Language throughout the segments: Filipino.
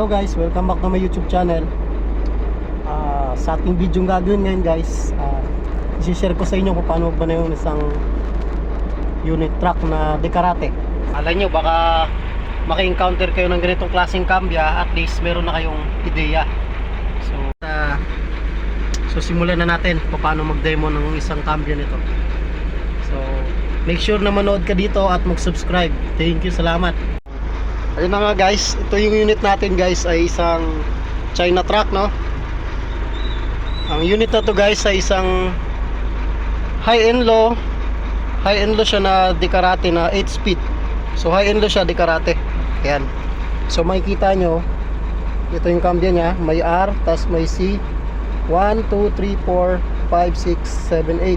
Hello guys, welcome back to my YouTube channel. Ah, sa ating video gagawin ngayon guys, uh, isi-share ko sa inyo kung paano ba na yung isang unit truck na Dekarate. Alam nyo, baka maki-encounter kayo ng ganitong klaseng cambia, at least meron na kayong ideya. So, ah, so simulan na natin kung paano mag-demo ng isang cambia nito. So, make sure na manood ka dito at mag-subscribe. Thank you, salamat. Ayun na nga guys, ito yung unit natin guys ay isang China truck no. Ang unit na to guys ay isang high-end low, high-end low siya na Dekarate na 8 speed. So high-end low siya Dekarate. Ayan. So makikita nyo, ito yung cambia niya, may R, tas may C. 1, 2, 3, 4, 5, 6, 7, 8.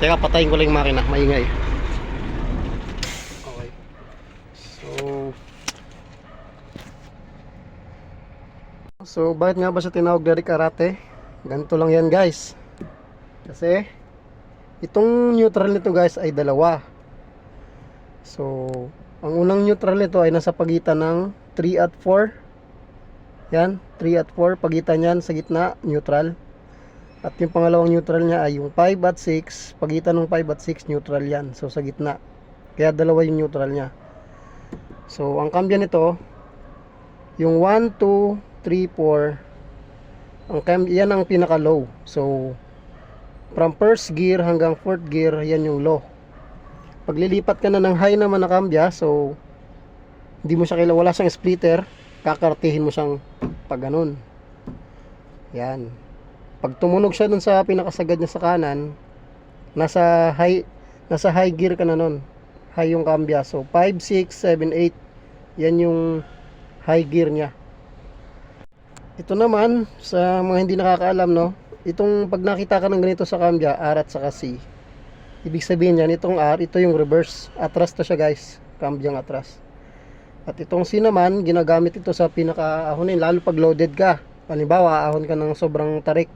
Teka, patayin ko lang yung makina, maingay. Okay. So, So, bakit nga ba siya tinawag na karate? Ganito lang yan guys. Kasi, itong neutral nito guys ay dalawa. So, ang unang neutral nito ay nasa pagitan ng 3 at 4. Yan, 3 at 4. Pagitan yan sa gitna, neutral. At yung pangalawang neutral niya ay yung 5 at 6. Pagitan ng 5 at 6, neutral yan. So, sa gitna. Kaya dalawa yung neutral niya. So, ang cambia nito, yung 1, 2, 3, 4, ang cam yan ang pinaka low. So, from first gear hanggang fourth gear, yan yung low. Paglilipat ka na ng high naman na cambia, so, hindi mo siya kailangan, wala siyang splitter, kakartihin mo siyang pag ganun. Yan. Pag tumunog siya dun sa pinakasagad niya sa kanan, nasa high, nasa high gear ka na nun. High yung cambia. So, 5, 6, 7, 8, yan yung high gear niya. Ito naman, sa mga hindi nakakaalam, no? Itong pag nakita ka ng ganito sa cambia, R at saka C. Ibig sabihin yan, itong R, ito yung reverse. Atras to siya guys. Cambiang atras. At itong C naman, ginagamit ito sa pinaka-ahonin, lalo pag loaded ka. Halimbawa, ahon ka ng sobrang tarik.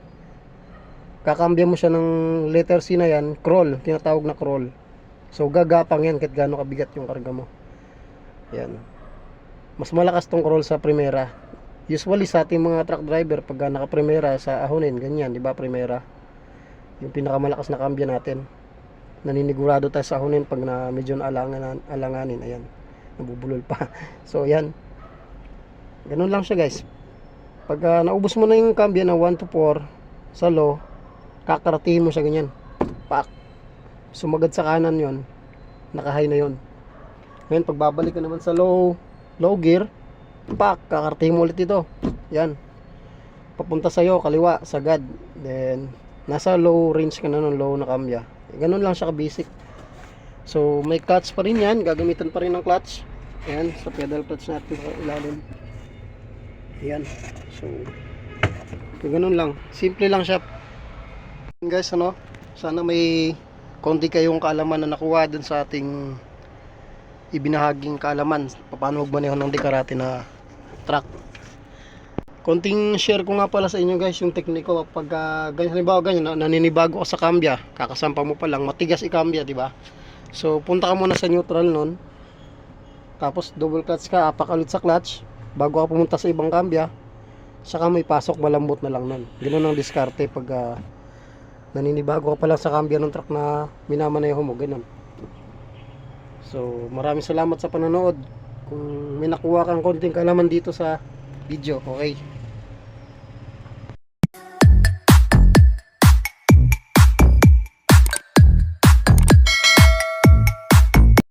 Kakambya mo siya ng letter C na yan, crawl, tinatawag na crawl. So, gagapang yan kahit gaano kabigat yung karga mo. Yan. Mas malakas tong crawl sa primera. Usually sa ating mga truck driver pag naka-primera sa ahonin, ganyan, 'di ba? Primera. Yung pinakamalakas na cambio natin. Naninigurado tayo sa ahonin pag na medyo naalangan alanganin, ayan. Nabubulol pa. So, yan. Ganun lang siya, guys. Pag ah, naubos mo na yung cambio na 1 to 4 sa low, kakaratihin mo siya ganyan. Pak. Sumagad sa kanan 'yon. Naka-high na 'yon. Ngayon, pag babalik ka naman sa low, low gear, pak, kakartihin mo ulit ito. Yan. Papunta sa'yo, kaliwa, sagad. Then, nasa low range ka na nun, low na cambia. Ganun lang siya ka-basic. So, may clutch pa rin yan. Gagamitan pa rin ng clutch. Ayan, sa pedal clutch natin sa ilalim. Ayan. So, ganun lang. Simple lang siya. Guys, ano? Sana may konti kayong kaalaman na nakuha dun sa ating ibinahaging kaalaman. Paano magmaneho ng dekarate na truck? Konting share ko nga pala sa inyo guys yung tekniko. Pag uh, ganyan halimbawa ganyan na- naninibago ka sa cambia kakasampa mo pa lang matigas i-cambia di ba? So punta ka muna sa neutral nun. Tapos double clutch ka apak ulit sa clutch bago ka pumunta sa ibang cambia saka may pasok malambot na lang nun. Ganun ang diskarte pag ah, naninibago ka pa lang sa cambia ng truck na minamaneho mo ganun So, maraming salamat sa panonood. Kung may nakuha kang konting kalaman dito sa video, okay?